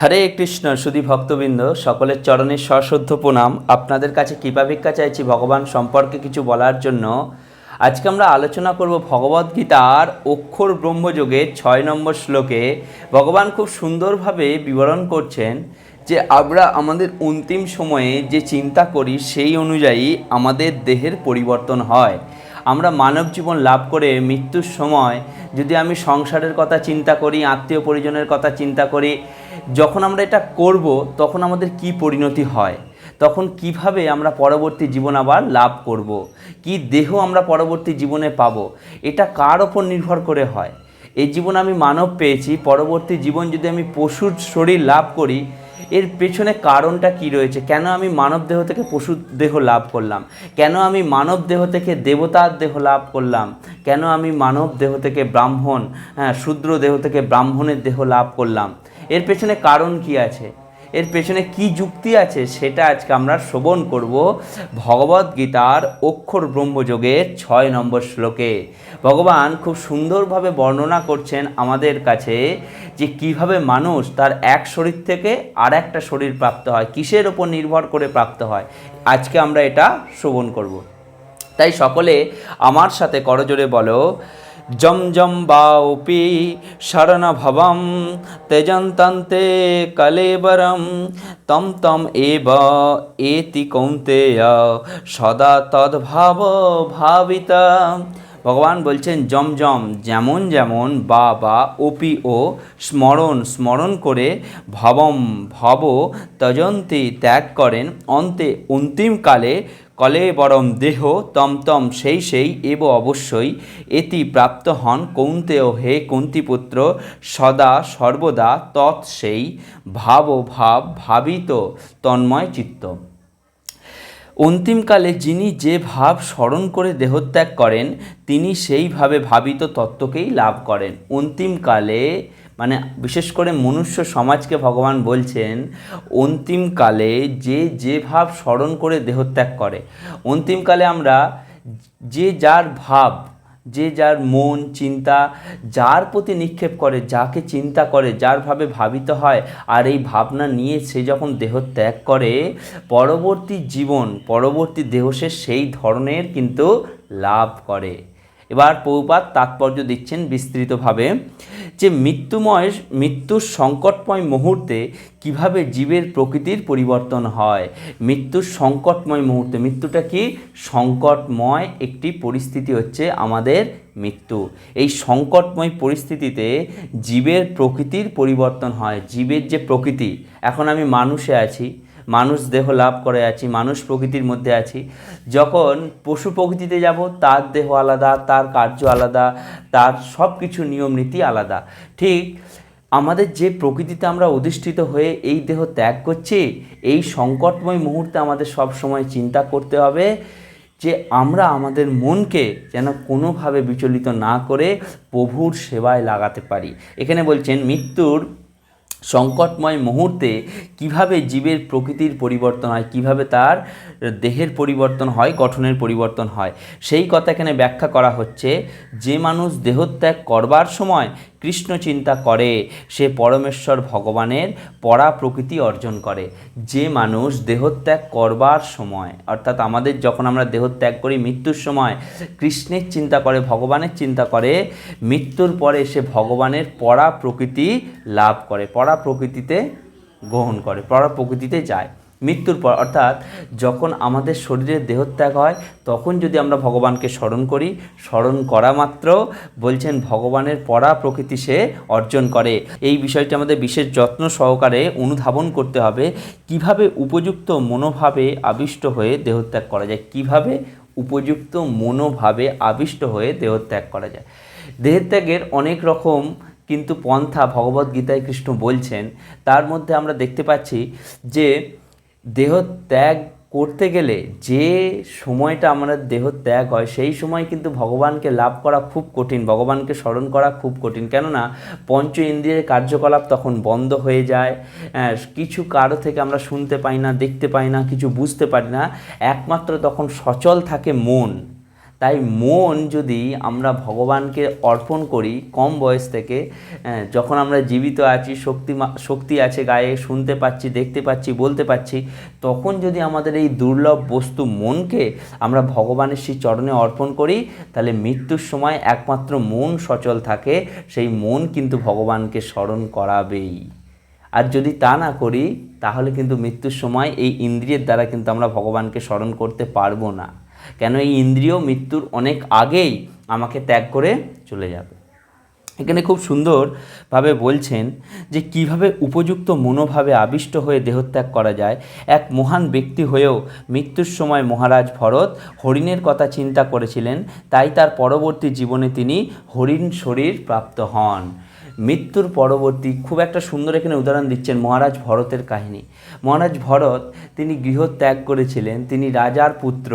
হরে কৃষ্ণ, সুধী ভক্তবৃন্দ, সকলের চরণে সশ্রদ্ধ প্রণাম। আপনাদের কাছে কৃপা ভিক্ষা চাইছি ভগবান সম্পর্কে কিছু বলার জন্য। আজকে আমরা আলোচনা করব ভগবদ্গীতার অক্ষর ব্রহ্মযোগের ছয় নম্বর শ্লোকে। ভগবান খুব সুন্দরভাবে বিবরণ করছেন যে আমরা আমাদের অন্তিম সময়ে যে চিন্তা করি সেই অনুযায়ী আমাদের দেহের পরিবর্তন হয়। আমরা মানব জীবন লাভ করে মৃত্যুর সময় যদি আমি সংসারের কথা চিন্তা করি, আত্মীয় পরিজনের কথা চিন্তা করি, যখন আমরা এটা করব, তখন আমাদের কি পরিণতি হয়? তখন কীভাবে আমরা পরবর্তী জীবন আবার লাভ করব। কি দেহ আমরা পরবর্তী জীবনে পাব? এটা কার ওপর নির্ভর করে হয়? এই জীবন আমি মানব পেয়েছি, পরবর্তী জীবন যদি আমি পশুর শরীর লাভ করি এর পেছনে কারণটা কি রয়েছে? কেন আমি মানব দেহ থেকে পশু দেহ লাভ করলাম? কেন আমি মানব দেহ থেকে দেবতার দেহ লাভ করলাম? কেন আমি মানব দেহ থেকে ব্রাহ্মণ হ্যাঁ শূদ্র দেহ থেকে ব্রাহ্মণের দেহ লাভ করলাম? এর পেছনে কারণ কি আছে? এর পেছনে কি যুক্তি আছে সেটা আজকে আমরা শ্রবণ করব ভগবদ গীতার অক্ষর ব্রহ্মযোগের ছয় নম্বর শ্লোকে। ভগবান খুব সুন্দরভাবে বর্ণনা করছেন আমাদের কাছে যে কীভাবে মানুষ তার এক শরীর থেকে আর একটা শরীর প্রাপ্ত হয়, কিসের ওপর নির্ভর করে প্রাপ্ত হয়, আজকে আমরা এটা শ্রবণ করব। তাই সকলে আমার সাথে করজোরে বলো জম জম বাউপি শরণভবম তেজন্তন্তে কলেবরম। তম তম এব এতি কৌন্তেয় সদা তদ্ভাব ভাবিতা। ভগবান বলছেন জমজম যেমন যেমন বা বা ওপি ও, স্মরণ স্মরণ করে ভবম, ভব, তজন্তি ত্যাগ করেন, অন্তে অন্তিমকালে কলে বরম দেহ তমতম সেই সেই, এব অবশ্যই, এতি প্রাপ্ত হন কৌন্তেয় হে কুন্তিপুত্র, সদা, সর্বদা, তৎ, সেই, ভাব ভাব, ভাবিত, তন্ময় চিত্ত। অন্তিমকালে যিনি যে ভাব স্মরণ করে দেহত্যাগ করেন, তিনি সেইভাবে ভাবিত তত্ত্বকেই লাভ করেন। অন্তিমকালে মানে বিশেষ করে মনুষ্য সমাজকে ভগবান বলছেন, অন্তিমকালে যে যে ভাব স্মরণ করে দেহত্যাগ করে, অন্তিমকালে আমরা যে যার ভাব যে যার মন, চিন্তা, যার প্রতি নিক্ষেপ করে, যাকে চিন্তা করে, যার ভাবে ভাবিত হয়, আর এই ভাবনা নিয়ে সে যখন দেহ ত্যাগ করে, পরবর্তী জীবন, পরবর্তী দেহ সে সেই ধরনের কিন্তু লাভ করে। এবার পৌপাত তাৎপর্য দিচ্ছেন বিস্তৃতভাবে যে মৃত্যুময়, মৃত্যুর সংকটময় মুহূর্তে কীভাবে জীবের প্রকৃতির পরিবর্তন হয়। মৃত্যুর সংকটময় মুহূর্তে, মৃত্যুটা কি? সংকটময় একটি পরিস্থিতি হচ্ছে আমাদের মৃত্যু। এই সংকটময় পরিস্থিতিতে জীবের প্রকৃতির পরিবর্তন হয়। জীবের যে প্রকৃতি, এখন আমি মানুষে আছি মানুষ দেহ লাভ করে আছি, মানুষ প্রকৃতির মধ্যে আছি। যখন পশু প্রকৃতিতে যাব, তার দেহ আলাদা, তার কার্য আলাদা, তার সব কিছু নিয়ম নীতি আলাদা। ঠিক আমাদের যে প্রকৃতিতে আমরা অধিষ্ঠিত হয়ে এই দেহ ত্যাগ করছি, এই সংকটময় মুহূর্তে আমাদের সব সময় চিন্তা করতে হবে যে আমরা আমাদের মনকে যেন কোনোভাবে বিচলিত না করে প্রভুর সেবায় লাগাতে পারি। এখানে বলছেন, মৃত্যুর সংকটময় মুহূর্তে কীভাবে জীবের প্রকৃতির পরিবর্তন হয়, কীভাবে তার দেহের পরিবর্তন হয়, গঠনের পরিবর্তন হয়, সেই কথা এখানে ব্যাখ্যা করা হচ্ছে, যে মানুষ দেহত্যাগ করবার সময় কৃষ্ণ চিন্তা করে, সে পরমেশ্বর ভগবানের পরা প্রকৃতি অর্জন করে। যে মানুষ দেহত্যাগ করবার সময়, অর্থাৎ আমাদের যখন আমরা দেহত্যাগ করি মৃত্যুর সময়, কৃষ্ণের চিন্তা করে, ভগবানের চিন্তা করে, মৃত্যুর পরে সে ভগবানের পরা প্রকৃতি লাভ করে পরা প্রকৃতিতে গ্রহণ করে পরা প্রকৃতিতে যায়। মৃত্যুর পর, অর্থাৎ যখন আমাদের শরীরের দেহত্যাগ হয়, তখন যদি আমরা ভগবানকে স্মরণ করি, স্মরণ করা মাত্র বলছেন ভগবানের পরা প্রকৃতি সে অর্জন করে। এই বিষয়টি আমাদের বিশেষ যত্ন সহকারে অনুধাবন করতে হবে, কীভাবে উপযুক্ত মনোভাবে আবিষ্ট হয়ে দেহত্যাগ করা যায়, কীভাবে উপযুক্ত মনোভাবে আবিষ্ট হয়ে দেহত্যাগ করা যায়। দেহত্যাগের অনেক রকম কিন্তু পন্থা ভগবদ্গীতায় কৃষ্ণ বলছেন, তার মধ্যে আমরা দেখতে পাচ্ছি যে দেহ ত্যাগ করতে গেলে যে সময়টা আমাদের দেহ ত্যাগ হয়, সেই সময় কিন্তু ভগবানকে লাভ করা খুব কঠিন, ভগবানকে স্মরণ করা খুব কঠিন। কেননা পঞ্চ ইন্দ্রিয়ের কার্যকলাপ তখন বন্ধ হয়ে যায় কিছু কারও থেকে আমরা শুনতে পাই না, দেখতে পাই না, কিছু বুঝতে পারি না। একমাত্র তখন সচল থাকে মন। তাই মন যদি আমরা ভগবানকে অর্পণ করি কম বয়স থেকে আহ, যখন আমরা জীবিত আছি শক্তি শক্তি আছে গায়ে শুনতে পাচ্ছি দেখতে পাচ্ছি বলতে পাচ্ছি তখন যদি আমাদের এই দুর্লভ বস্তু মনকে আমরা ভগবানের সেই চরণে অর্পণ করি তাহলে মৃত্যুর সময় একমাত্র মন সচল থাকে সেই মন কিন্তু ভগবানকে স্মরণ করাবেই। আর যদি তা না করি তাহলে কিন্তু মৃত্যুর সময় এই ইন্দ্রিয়ের দ্বারা কিন্তু আমরা ভগবানকে স্মরণ করতে পারব না। কেন এই ইন্দ্রিয় মৃত্যুর অনেক আগেই আমাকে ত্যাগ করে চলে যাবে? এখানে খুব সুন্দরভাবে বলছেন যে কীভাবে উপযুক্ত মনোভাবে আবিষ্ট হয়ে দেহত্যাগ করা যায়? এক মহান ব্যক্তি হয়েও মৃত্যুর সময় মহারাজ ভরত হরিণের কথা চিন্তা করেছিলেন, তাই তার পরবর্তী জীবনে তিনি হরিণ শরীর প্রাপ্ত হন। মৃত্যুর পরবর্তী খুব একটা সুন্দর এখানে উদাহরণ দিচ্ছেন মহারাজ ভরতের কাহিনী। মহারাজ ভরত তিনি গৃহ ত্যাগ করেছিলেন, তিনি রাজার পুত্র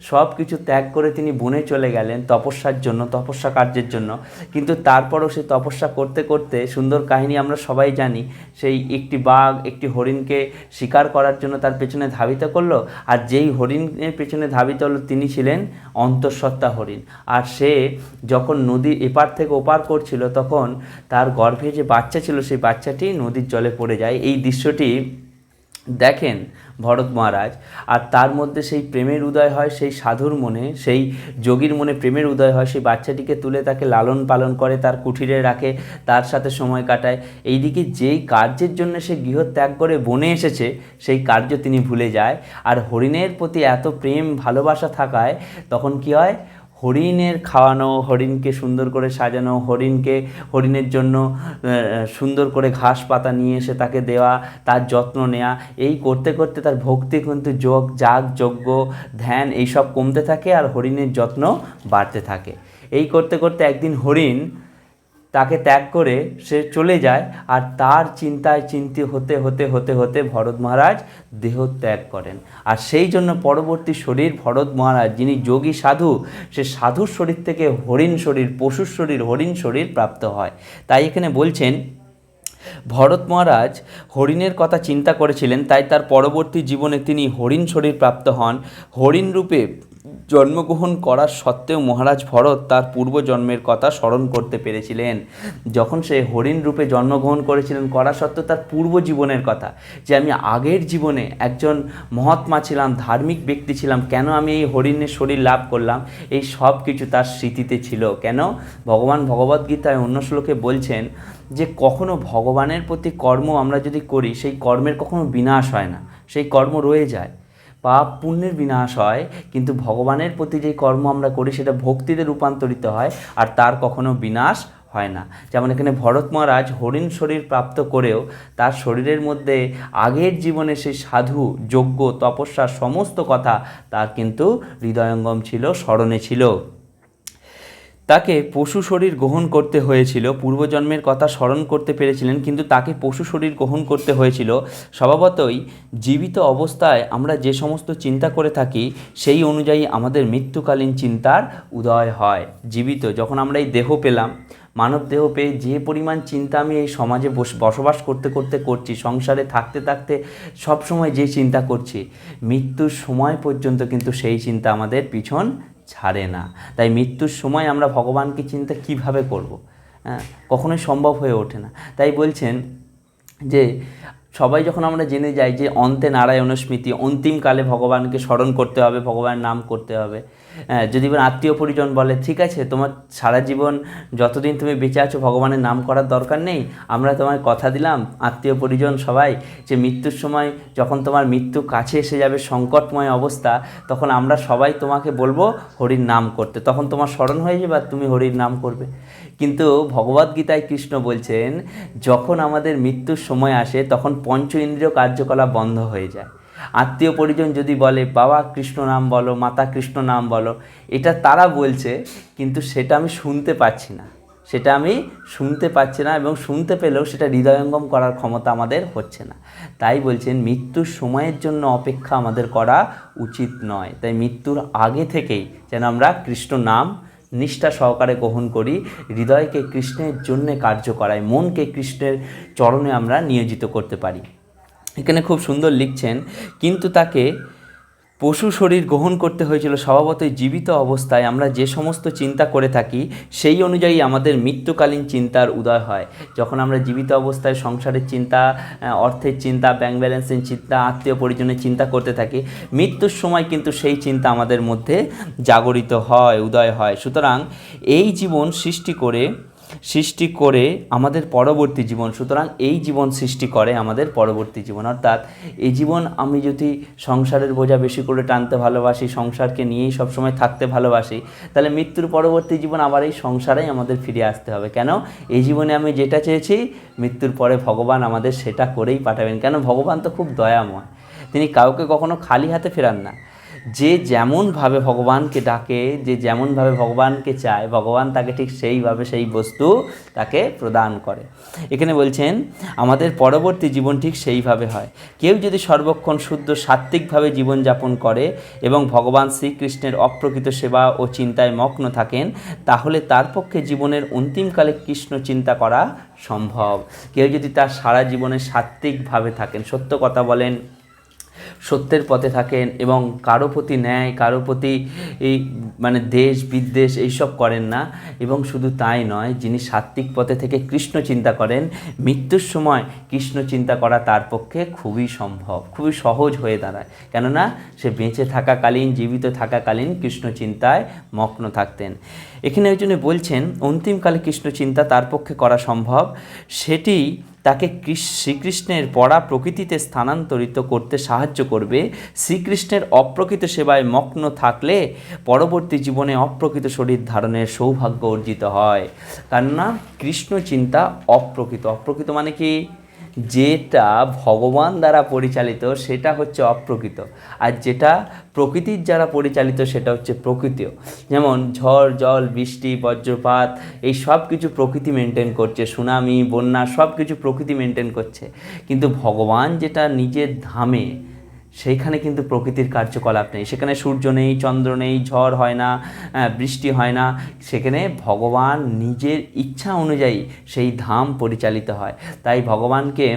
সব কিছু ত্যাগ করে তিনি বনে চলে গেলেন তপস্যার জন্য, তপস্যা কার্যের জন্য। কিন্তু তারপরও সে তপস্যা করতে করতে সুন্দর কাহিনী আমরা সবাই জানি, সেই একটি বাঘ একটি হরিণকে শিকার করার জন্য তার পেছনে ধাবিত করল আর যেই হরিণের পেছনে ধাবিত হলো তিনি ছিলেন অন্তঃসত্ত্বা হরিণ। আর সে যখন নদী এপার থেকে ওপার করছিল তখন তার গর্ভে যে বাচ্চা ছিল, সেই বাচ্চাটি নদীর জলে পড়ে যায়। এই দৃশ্যটি দেখেন ভরত মহারাজ। আর তার মধ্যে সেই প্রেমের উদয় হয়, সেই সাধুর মনে, সেই যোগীর মনে প্রেমের উদয় হয়। সেই বাচ্চাটিকে তুলে তাকে লালন পালন করে, তার কুঠিরে রাখে, তার সাথে সময় কাটায়। এইদিকে যেই কার্যের জন্য সে গৃহ ত্যাগ করে বনে এসেছে, সেই কার্য তিনি ভুলে যায়। আর হরিণের প্রতি এত প্রেম, ভালোবাসা থাকায় তখন কি হয়? হরিণের খাওয়ানো, হরিণকে সুন্দর করে সাজানো, হরিণকে, হরিণের জন্য সুন্দর করে ঘাস পাতা নিয়ে এসে তাকে দেওয়া, তার যত্ন নেওয়া এই করতে করতে তার ভক্তি কিন্তু যোগ, যাগ, যজ্ঞ, ধ্যান, এইসব কমতে থাকে আর হরিণের যত্ন বাড়তে থাকে। এই করতে করতে একদিন হরিণ তাকে ত্যাগ করে সে চলে যায় আর তার চিন্তায় চিন্তি হতে হতে হতে হতে ভরত মহারাজ দেহ ত্যাগ করেন। আর সেই জন্য পরবর্তী শরীর ভরত মহারাজ, যিনি যোগী সাধু, সে সাধুর শরীর থেকে হরিণ শরীর, পশুর শরীর, হরিণ শরীর প্রাপ্ত হয়। তাই এখানে বলছেন, ভরত মহারাজ হরিণের কথা চিন্তা করেছিলেন, তাই তার পরবর্তী জীবনে তিনি হরিণ শরীর প্রাপ্ত হন। হরিণ রূপে জন্মগ্রহণ করার সত্ত্বেও মহারাজ ভরত তার পূর্বজন্মের কথা স্মরণ করতে পেরেছিলেন। যখন সে হরিণ রূপে জন্মগ্রহণ করেছিলেন, করা সত্ত্বেও তার পূর্ব জীবনের কথা, যে আমি আগের জীবনে একজন মহাত্মা ছিলাম, ধার্মিক ব্যক্তি ছিলাম, কেন আমি এই হরিণের শরীর লাভ করলাম? এই সব কিছু তার স্মৃতিতে ছিল। কেন? ভগবান ভগবদ্গীতায় অন্য শ্লোকে বলছেন যে, কখনো ভগবানের প্রতি কর্ম আমরা যদি করি, সেই কর্মের কখনো বিনাশ হয় না। সেই কর্ম রয়ে যায়। পাপ পুণ্যের বিনাশ হয়, কিন্তু ভগবানের প্রতি যে কর্ম আমরা করি সেটা ভক্তিতে রূপান্তরিত হয় আর তার কখনো বিনাশ হয় না। যেমন এখানে ভরত মহারাজ হরিণ শরীর প্রাপ্ত করেও তার শরীরের মধ্যে আগের জীবনে সেই সাধু, যজ্ঞ তপস্যার সমস্ত কথা তার কিন্তু হৃদয়ঙ্গম ছিল, স্মরণে ছিল। তাকে পশু শরীর গ্রহণ করতে হয়েছিল। পূর্বজন্মের কথা স্মরণ করতে পেরেছিলেন, কিন্তু তাকে পশু শরীর গ্রহণ করতে হয়েছিল। স্বভাবতই জীবিত অবস্থায় আমরা যে সমস্ত চিন্তা করে থাকি, সেই অনুযায়ী আমাদের মৃত্যুকালীন চিন্তার উদয় হয়। জীবিত, যখন আমরা এই দেহ পেলাম, মানব দেহ পেয়ে যে পরিমাণ চিন্তা আমি এই সমাজে বস- বসবাস করতে করতে করছি, সংসারে থাকতে থাকতে সব সময় যে চিন্তা করছি, মৃত্যুর সময় পর্যন্ত কিন্তু সেই চিন্তা আমাদের পিছন ছাড়ে না। তাই মৃত্যুর সময় আমরা ভগবানকে চিন্তা কীভাবে করব? হ্যাঁ কখনোই সম্ভব হয়ে ওঠে না। তাই বলছেন যে, সবাই যখন আমরা জেনে যাই যে অন্তে নারায়ণ স্মৃতি অন্তিমকালে ভগবানকে স্মরণ করতে হবে, ভগবানের নাম করতে হবে যদি এবার আত্মীয় পরিজন বলে, ঠিক আছে, তোমার সারা জীবন যতদিন তুমি বেঁচে আছো, ভগবানের নাম করার দরকার নেই। আমরা তোমায় কথা দিলাম, আত্মীয় পরিজন সবাই, যে মৃত্যুর সময় যখন তোমার মৃত্যু কাছে এসে যাবে, সংকটময় অবস্থা, তখন আমরা সবাই তোমাকে বলব, হরির নাম করতে। তখন তোমার স্মরণ হয়ে যাবে আর তুমি হরির নাম করবে। কিন্তু ভগবদ্গীতায় কৃষ্ণ বলছেন, যখন আমাদের মৃত্যুর সময় আসে, তখন পঞ্চ ইন্দ্রিয় কার্যকলাপ বন্ধ হয়ে যায়। আত্মীয় পরিজন যদি বলে, বাবা, কৃষ্ণ নাম বলো, মাতা কৃষ্ণ নাম বলো, এটা তারা বলছে, কিন্তু সেটা আমি শুনতে পাচ্ছি না। সেটা আমি শুনতে পাচ্ছি না এবং শুনতে পেলেও সেটা হৃদয়ঙ্গম করার ক্ষমতা আমাদের হচ্ছে না। তাই বলছেন, মৃত্যুর সময়ের জন্য অপেক্ষা আমাদের করা উচিত নয়। তাই মৃত্যুর আগে থেকেই যেন আমরা কৃষ্ণ নাম নিষ্ঠা সহকারে গ্রহণ করি, হৃদয়কে কৃষ্ণের জন্যে কার্য করাই মনকে কৃষ্ণের চরণে আমরা নিয়োজিত করতে পারি। এখানে খুব সুন্দর লিখছেন, কিন্তু তাকে পশু শরীর গ্রহণ করতে হয়েছিল স্বভাবতই জীবিত অবস্থায়। আমরা যে সমস্ত চিন্তা করে থাকি, সেই অনুযায়ী আমাদের মৃত্যুকালীন চিন্তার উদয় হয়। যখন আমরা জীবিত অবস্থায় সংসারের চিন্তা অর্থের চিন্তা ব্যাংক ব্যালেন্সের চিন্তা, আত্মীয় পরিজনের চিন্তা করতে থাকি, মৃত্যুর সময় কিন্তু সেই চিন্তা আমাদের মধ্যে জাগরিত হয়, উদয় হয়। সুতরাং এই জীবন সৃষ্টি করে সৃষ্টি করে আমাদের পরবর্তী জীবন। সুতরাং এই জীবন সৃষ্টি করে আমাদের পরবর্তী জীবন। অর্থাৎ এই জীবন আমি যদি সংসারের বোঝা বেশি করে টানতে ভালোবাসি, সংসারকে নিয়েই সবসময় থাকতে ভালোবাসি, তাহলে মৃত্যুর পরবর্তী জীবন আবার এই সংসারেই আমাদের ফিরে আসতে হবে। কেন? এই জীবনে আমি যেটা চেয়েছি, মৃত্যুর পরে ভগবান আমাদের সেটা করেই পাঠাবেন। কেন? ভগবান তো খুব দয়াময়। তিনি কাউকে কখনো খালি হাতে ফেরান না। যে যেমনভাবে ভগবানকে ডাকে, যে যেমনভাবে ভগবানকে চায়, ভগবান তাকে ঠিক সেইভাবে সেই বস্তু তাকে প্রদান করে। এখানে বলছেন, আমাদের পরবর্তী জীবন ঠিক সেইভাবে হয়। কেউ যদি সর্বক্ষণ শুদ্ধ সাত্ত্বিকভাবে জীবনযাপন করে এবং ভগবান শ্রীকৃষ্ণের অপ্রকৃত সেবা ও চিন্তায় মগ্ন থাকেন, তাহলে তার পক্ষে জীবনের অন্তিমকালে কৃষ্ণ চিন্তা করা সম্ভব। কেউ যদি তার সারা জীবনে সাত্ত্বিকভাবে থাকেন, সত্য কথা বলেন সত্যের পথে থাকেন এবং কারও প্রতি ন্যায়, কারও প্রতি এই মানে দেশ, বিদ্বেষ এইসব করেন না এবং শুধু তাই নয়, যিনি সাত্ত্বিক পথে থেকে কৃষ্ণ চিন্তা করেন, মৃত্যুর সময় কৃষ্ণ চিন্তা করা তার পক্ষে খুবই সম্ভব, খুবই সহজ হয়ে দাঁড়ায়। কেননা সে বেঁচে থাকাকালীন, জীবিত থাকাকালীন কৃষ্ণ চিন্তায় মগ্ন থাকতেন। এখানে ওই জন্য বলছেন, অন্তিমকালে কৃষ্ণ চিন্তা তার পক্ষে করা সম্ভব? সেটি তাকে শ্রীকৃষ্ণের পড়া প্রকৃতিতে স্থানান্তরিত করতে সাহায্য করবে। শ্রীকৃষ্ণের অপ্রকৃত সেবায় মগ্ন থাকলে পরবর্তী জীবনে অপ্রকৃত শরীর ধারণের সৌভাগ্য অর্জিত হয়। কেননা কৃষ্ণ চিন্তা অপ্রকৃত। অপ্রকৃত মানে কি? যেটা ভগবান দ্বারা পরিচালিত, সেটা হচ্ছে অপ্রকৃত। আর যেটা প্রকৃতির দ্বারা পরিচালিত, সেটা হচ্ছে প্রকৃতিও। যেমন ঝড়, জল, বৃষ্টি, বজ্রপাত, এই সব কিছু প্রকৃতি মেনটেন করছে। সুনামি, বন্যা, সব কিছু প্রকৃতি মেনটেন করছে। কিন্তু ভগবান যেটা নিজের ধামে সেইখানে কিন্তু প্রকৃতির কার্যকলাপ নেই। সেখানে সূর্য নেই, চন্দ্র নেই, ঝড় হয় না বৃষ্টি হয় না। সেখানে ভগবান নিজের ইচ্ছা অনুযায়ী সেই ধাম পরিচালিত হয়। তাই ভগবানকে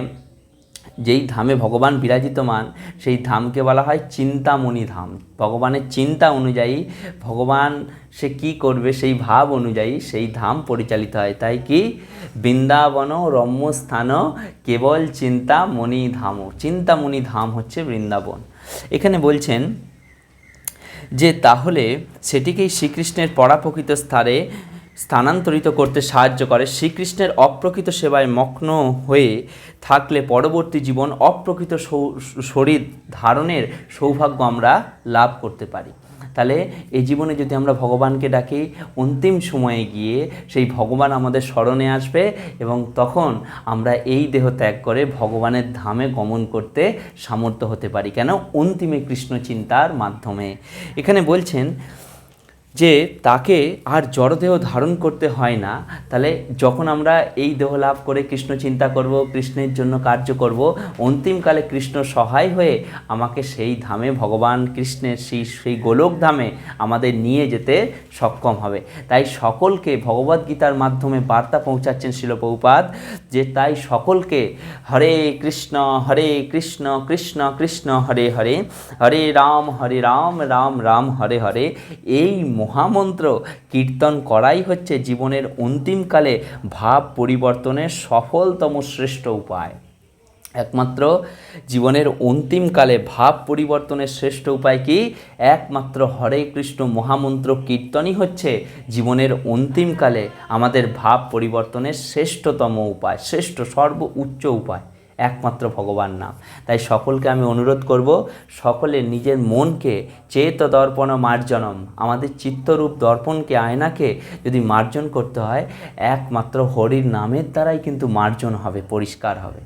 যেই ধামে ভগবান বিরাজিতমান সেই ধামকে বলা হয় চিন্তামণি ধাম। ভগবানের চিন্তা অনুযায়ী ভগবান সে কি করবে, সেই ভাব অনুযায়ী সেই ধাম পরিচালিত হয়। তাই কি? বৃন্দাবন রম্যস্থান কেবল চিন্তামণি ধামও চিন্তামণি ধাম হচ্ছে বৃন্দাবন। এখানে বলছেন যে তাহলে সেটিকেই শ্রীকৃষ্ণের পরাপ্রকৃত স্থানে স্থানান্তরিত করতে সাহায্য করে। শ্রীকৃষ্ণের অপ্রকৃত সেবায় মগ্ন হয়ে থাকলে পরবর্তী জীবন অপ্রকৃত শরীর ধারণের সৌভাগ্য আমরা লাভ করতে পারি। তাহলে এই জীবনে যদি আমরা ভগবানকে ডাকি, অন্তিম সময়ে গিয়ে সেই ভগবান আমাদের স্মরণে আসবে এবং তখন আমরা এই দেহ ত্যাগ করে ভগবানের ধামে গমন করতে সামর্থ্য হতে পারি। কেন? অন্তিমে কৃষ্ণ চিন্তার মাধ্যমে। এখানে বলছেন যে তাকে আর জড়দেহ ধারণ করতে হয় না, তাহলে যখন আমরা এই দেহ লাভ করে কৃষ্ণ চিন্তা করব, কৃষ্ণের জন্য কার্য করব, অন্তিমকালে কৃষ্ণ সহায় হয়ে আমাকে সেই ধামে, ভগবান কৃষ্ণের সেই সেই গোলক ধামে আমাদের নিয়ে যেতে সক্ষম হবে। তাই সকলকে ভগবদ্গীতার মাধ্যমে বার্তা পৌঁছাচ্ছেন শিলপৌপাদ যে তাই সকলকে হরে কৃষ্ণ হরে কৃষ্ণ কৃষ্ণ কৃষ্ণ, হরে হরে হরে রাম হরে রাম রাম রাম, হরে হরে, এই মহামন্ত্র কীর্তন করাই হচ্ছে জীবনের অন্তিমকালে ভাব পরিবর্তনের সফলতম শ্রেষ্ঠ উপায়। একমাত্র জীবনের অন্তিমকালে ভাব পরিবর্তনের শ্রেষ্ঠ উপায় কি? একমাত্র হরে কৃষ্ণ মহামন্ত্র কীর্তনই হচ্ছে জীবনের অন্তিমকালে আমাদের ভাব পরিবর্তনের শ্রেষ্ঠতম উপায়, শ্রেষ্ঠ সর্ব উচ্চ উপায়। একমাত্র ভগবান নাম। তাই সকলকে আমি অনুরোধ করব, সকলে নিজের মনকে চেত দর্পণ মার্জনম আমাদের চিত্তরূপ দর্পণকে, আয়নাকে যদি মার্জন করতে হয়, একমাত্র হরির নামের দ্বারাই কিন্তু মার্জন হবে, পরিষ্কার হবে।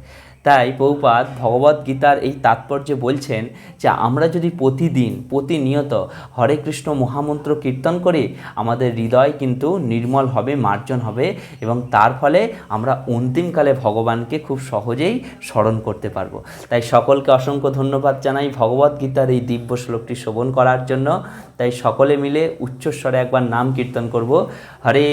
তাই পৌপাত ভগবত গীতার এই তাৎপর্য বলছেন যে আমরা যদি প্রতিদিন, প্রতিনিয়ত হরে কৃষ্ণ মহামন্ত্র কীর্তন করি, আমাদের হৃদয় কিন্তু নির্মল হবে, মার্জন হবে এবং তার ফলে আমরা অন্তিমকালে ভগবানকে খুব সহজেই স্মরণ করতে পারব। তাই সকলকে অসংখ্য ধন্যবাদ জানাই ভগবত গীতার এই দিব্য শ্লোকটি শোভন করার জন্য। তাই সকলে মিলে উচ্চস্বরে একবার নাম কীর্তন করব। হরে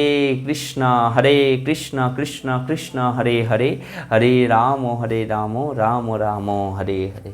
কৃষ্ণ হরে কৃষ্ণ কৃষ্ণ কৃষ্ণ, হরে হরে হরে রাম, হরে রাম রাম রাম হরে হরে